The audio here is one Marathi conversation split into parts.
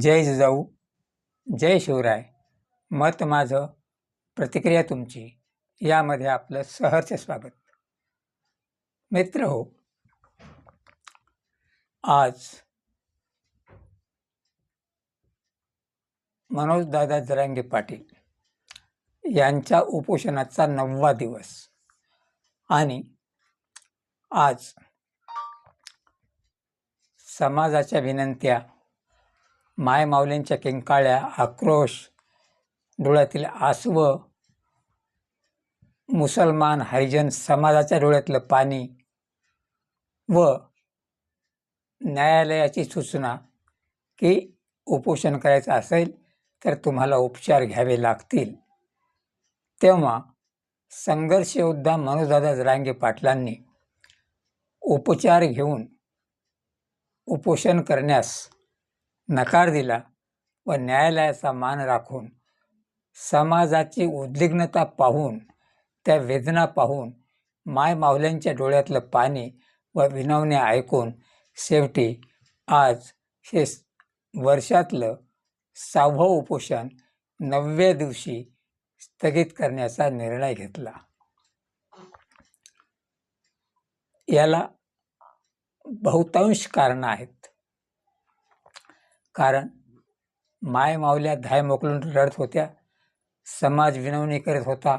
जय जिजाऊ जय शिवराय. मत माझं प्रतिक्रिया तुमची. यामध्ये आपलं सहर्ष स्वागत. मित्र हो आज मनोजदादा जरांगे पाटील यांच्या उपोषणाचा नववा दिवस. आणि आज समाजाच्या विनंत्या मायमाऊलींच्या किंकाळ्या आक्रोश डोळ्यातील आसव मुसलमान हरिजन समाजाच्या डोळ्यातलं पाणी व न्यायालयाची सूचना की उपोषण करायचं असेल तर तुम्हाला उपचार घ्यावे लागतील. तेव्हा संघर्ष योद्धा मनोजदादा जरांगे पाटलांनी उपचार घेऊन उपोषण करण्यास नकार दिला व न्यायालयाचा मान राखून समाजाची उद्विग्नता पाहून त्या वेदना पाहून माय माऊल्यांच्या डोळ्यातलं पाणी व विनवणे ऐकून शेवटी आज हे वर्षातलं सहावं उपोषण नवव्या दिवशी स्थगित करण्याचा निर्णय घेतला. याला बहुतांश कारणं आहेत. कारण माय माऊल्या धाय मोकलून रडत होत्या. समाज विनवणी करत होता.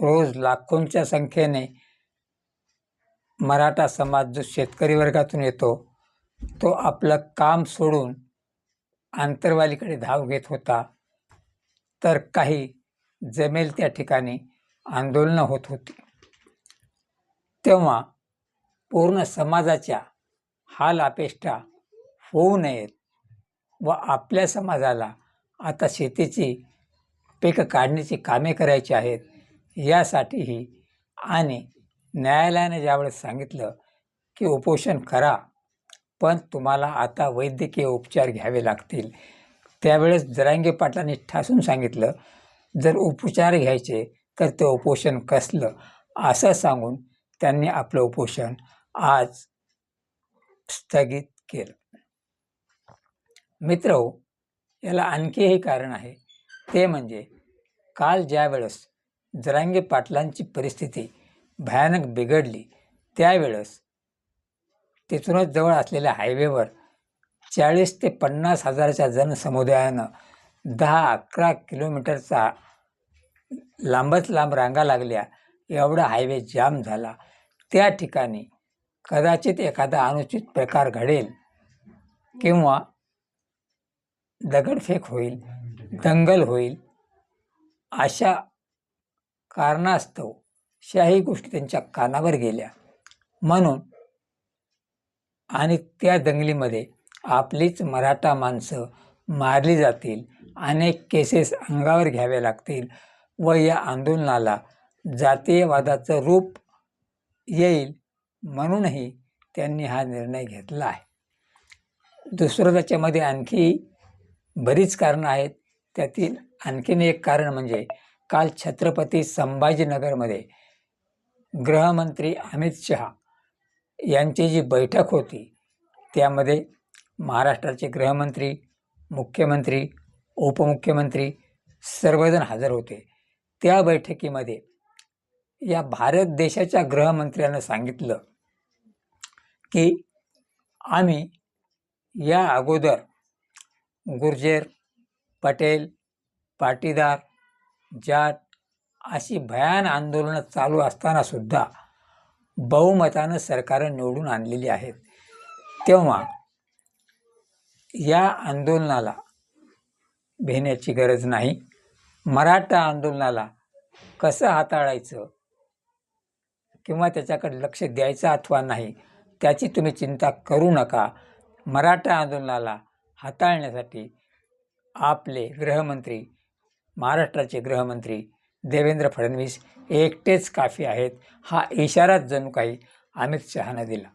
रोज लाखोंच्या संख्येने मराठा समाज जो शेतकरी वर्गातून येतो तो आपलं काम सोडून आंतरवालीकडे धाव घेत होता. तर काही जमेल त्या ठिकाणी आंदोलनं होत होती. तेव्हा पूर्ण समाजाच्या हाल अपेष्टा होऊ नयेत. व आपल्या समाजाला आता शेतीची पिकं काढण्याची कामे करायची आहेत यासाठीही आणि न्यायालयाने ज्यावेळेस सांगितलं की उपोषण करा पण तुम्हाला आता वैद्यकीय उपचार घ्यावे लागतील. त्यावेळेस जरांगे पाटलांनी ठासून सांगितलं जर उपचार घ्यायचे तर ते उपोषण कसलं? असं सांगून त्यांनी आपलं उपोषण आज स्थगित केलं. मित्र हो, याला आणखीही कारण आहे. ते म्हणजे काल ज्यावेळेस जरांगे पाटलांची परिस्थिती भयानक बिघडली त्यावेळेस तिथूनच जवळ असलेल्या हायवेवर चाळीस ते पन्नास हजाराच्या जनसमुदायानं दहा अकरा किलोमीटरचा लांबच लांब रांगा लागल्या एवढा हायवे जाम झाला. त्या ठिकाणी कदाचित एखादा अनुचित प्रकार घडेल किंवा दगडफेक होईल दंगल होईल अशा कारणास्तव शाही गोष्टी त्यांच्या कानावर गेल्या. म्हणून आणि त्या दंगलीमध्ये आपलीच मराठा माणसं मारली जातील अनेक केसेस अंगावर घ्यावे लागतील व या आंदोलनाला जातीयवादाचं रूप येईल म्हणूनही त्यांनी हा निर्णय घेतला आहे. दुसरं त्याच्यामध्ये आणखी बरीच कारणं आहेत. त्यातील आणखीन एक कारण म्हणजे काल छत्रपती संभाजीनगरमध्ये गृहमंत्री अमित शहा यांची जी बैठक होती त्यामध्ये महाराष्ट्राचे गृहमंत्री मुख्यमंत्री उपमुख्यमंत्री सर्वजण हजर होते. त्या बैठकीमध्ये या भारत देशाच्या गृहमंत्र्यानं सांगितलं की आम्ही या अगोदर गुर्जर पटेल पाटीदार जाट अशी भयान आंदोलनं चालू असताना सुद्धा बहुमतानं सरकारं निवडून आणलेली आहेत. तेव्हा या आंदोलनाला भेण्याची गरज नाही. मराठा आंदोलनाला कसं हाताळायचं किंवा त्याच्याकडे लक्ष द्यायचं अथवा नाही त्याची तुम्ही चिंता करू नका. मराठा आंदोलनाला हाताळण्यासाठी आपले गृहमंत्री महाराष्ट्राचे गृहमंत्री देवेंद्र फडणवीस एकटेच काफी आहेत हा इशाराच जणू काही अमित शहानं दिला.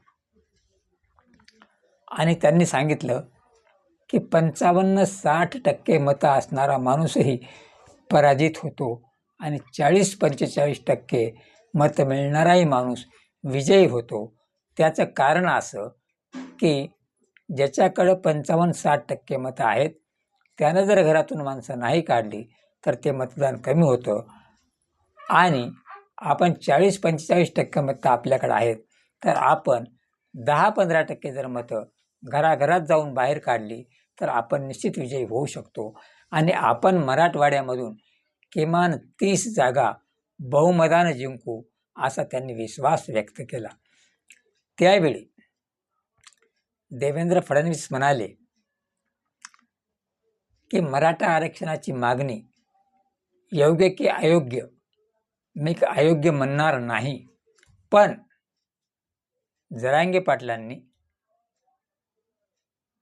आणि त्यांनी सांगितलं की पंचावन्न साठ टक्के मतं असणारा माणूसही पराजित होतो आणि चाळीस पंचेचाळीस टक्के मतं मिळणाराही माणूस विजयी होतो. त्याचं कारण असं की ज्याच्याकडं पंचावन्न साठ टक्के मतं आहेत त्यानं जर घरातून माणसं नाही काढली तर ते मतदान कमी होतं. आणि आपण चाळीस पंचेचाळीस टक्के मतं आपल्याकडं आहेत तर आपण दहा पंधरा टक्के जर मतं घराघरात जाऊन बाहेर काढली तर आपण निश्चित विजयी होऊ शकतो. आणि आपण मराठवाड्यामधून किमान तीस जागा बहुमतानं जिंकू असा त्यांनी विश्वास व्यक्त केला. त्यावेळी देवेंद्र फडणवीस म्हणाले की मराठा आरक्षणाची मागणी योग्य की अयोग्य? मी अयोग्य म्हणणार नाही. पण जरांगे पाटलांनी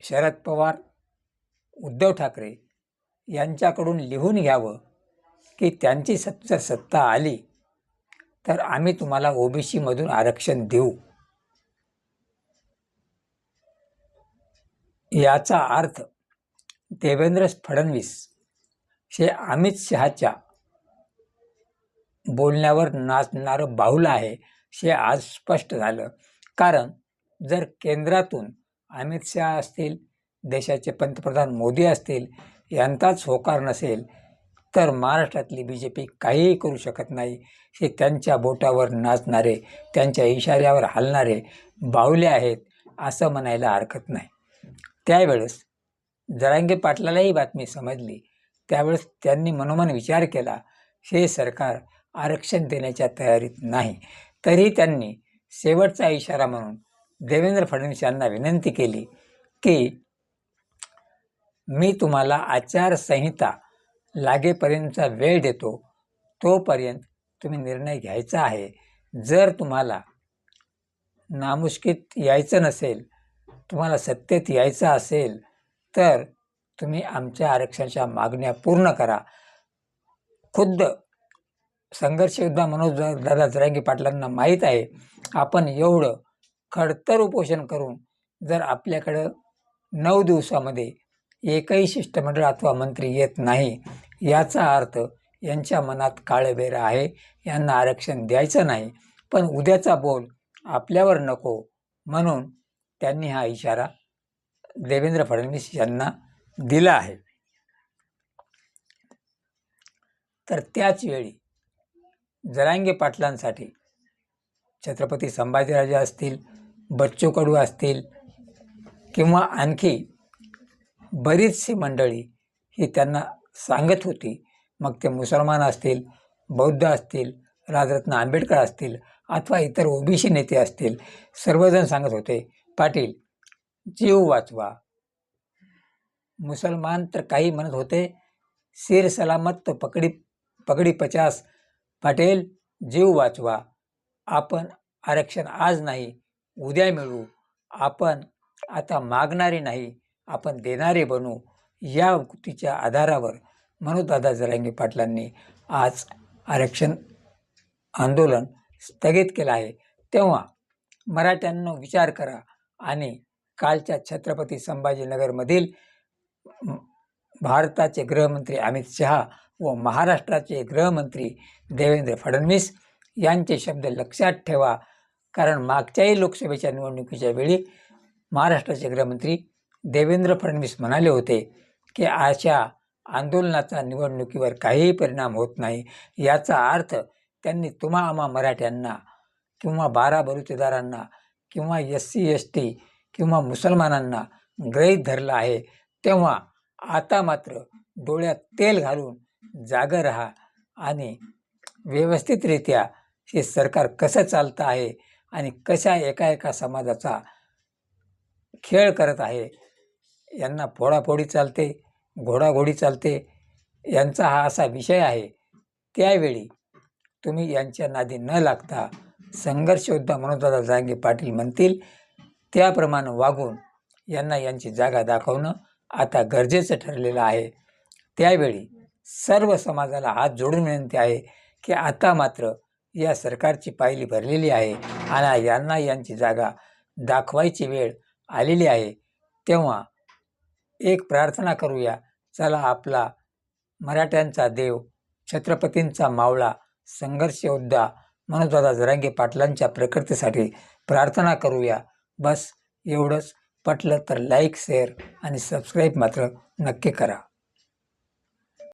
शरद पवार उद्धव ठाकरे यांच्याकडून लिहून घ्यावं की त्यांची सत्ता सत्ता आली तर आम्ही तुम्हाला ओबीसीमधून आरक्षण देऊ. याचा अर्थ देवेंद्र फडणवीस हे अमित शहाच्या बोलण्यावर नाचणारं बाहुलं आहे हे आज स्पष्ट झालं. कारण जर केंद्रातून अमित शहा असतील देशाचे पंतप्रधान मोदी असतील यांचाच होकार नसेल तर महाराष्ट्रातली बी जे पी काहीही करू शकत नाही. हे त्यांच्या बोटावर नाचणारे त्यांच्या इशाऱ्यावर हलणारे बाहुले आहेत असं म्हणायला हरकत नाही. त्यावेळेस जरांगे पाटलालाही बातमी समजली. त्यावेळेस त्यांनी मनोमन विचार केला हे सरकार आरक्षण देण्याच्या तयारीत नाही. तरी त्यांनी शेवटचा इशारा म्हणून देवेंद्र फडणवीस यांना विनंती केली की मी तुम्हाला आचारसंहिता लागेपर्यंतचा वेळ देतो तोपर्यंत तुम्ही निर्णय घ्यायचा आहे. जर तुम्हाला नामुष्कीत यायचं नसेल तुम्हाला सत्तेत यायचं असेल तर तुम्ही आमच्या आरक्षणाच्या मागण्या पूर्ण करा. खुद्द संघर्षयोद्धा मनोज दादा जरांगी पाटलांना माहीत आहे आपण एवढं खडतर उपोषण करून जर आपल्याकडं नऊ दिवसामध्ये एकही शिष्टमंडळ अथवा मंत्री येत नाही याचा अर्थ यांच्या मनात काळेबेरा आहे यांना आरक्षण द्यायचं नाही. पण उद्याचा बोल आपल्यावर नको म्हणून त्यांनी हा इशारा देवेंद्र फडणवीस यांना दिला आहे. तर त्याच वेळी जरांगे पाटलांसाठी छत्रपती संभाजीराजे असतील बच्चू कडू असतील किंवा आणखी बरीचशी मंडळी ही त्यांना सांगत होती. मग ते मुसलमान असतील बौद्ध असतील राजरत्न आंबेडकर असतील अथवा इतर ओबीसी नेते असतील सर्वजण सांगत होते पाटील जीव वाचवा. मुसलमान तर काही म्हणत होते सिर सलामत तो पकडी पगडी पचास. पाटील जीव वाचवा. आपण आरक्षण आज नाही उद्या मिळवू आपण आता मागणारे नाही आपण देणारे बनू. या उक्तीच्या आधारावर मनोदादा जरांगे पाटलांनी आज आरक्षण आंदोलन स्थगित केलं आहे. तेव्हा मराठ्यांना विचार करा आणि कालच्या छत्रपती संभाजीनगरमधील भारताचे गृहमंत्री अमित शहा व महाराष्ट्राचे गृहमंत्री देवेंद्र फडणवीस यांचे शब्द लक्षात ठेवा. कारण मागच्याही लोकसभेच्या निवडणुकीच्या वेळी महाराष्ट्राचे गृहमंत्री देवेंद्र फडणवीस म्हणाले होते की अशा आंदोलनाचा निवडणुकीवर काहीही परिणाम होत नाही. याचा अर्थ त्यांनी तुम्हा आम्हा मराठ्यांना किंवा बारा बलुतेदारांना किंवा एस सी एस टी किंवा मुसलमानांना ग्रहीत धरलं आहे तेव्हा आता मात्र डोळ्यात तेल घालून जागं राहा आणि व्यवस्थितरित्या हे सरकार कसं चालतं आहे आणि कशा एका एका समाजाचा खेळ करत आहे यांना फोडाफोडी चालते घोडाघोडी चालते यांचा हा असा विषय आहे. त्यावेळी तुम्ही यांच्या नादी न लागता संघर्ष योद्धा मनोजदादा जांगे पाटील म्हणतील. त्याप्रमाणे वागून यांना यांची जागा दाखवणं आता गरजेचं ठरलेलं आहे. त्यावेळी सर्व समाजाला हात जोडून विनंती आहे की आता मात्र या सरकारची पायली भरलेली आहे आणि यांना यांची जागा दाखवायची वेळ आलेली आहे. तेव्हा एक प्रार्थना करूया. चला आपला मराठ्यांचा देव छत्रपतींचा मावळा संघर्ष योद्धा मनोजदादा जरांगे पाटलांच्या प्रकृतीसाठी प्रार्थना करूया. बस एवढंच. पटलं तर लाईक शेअर आणि सबस्क्राईब मात्र नक्की करा.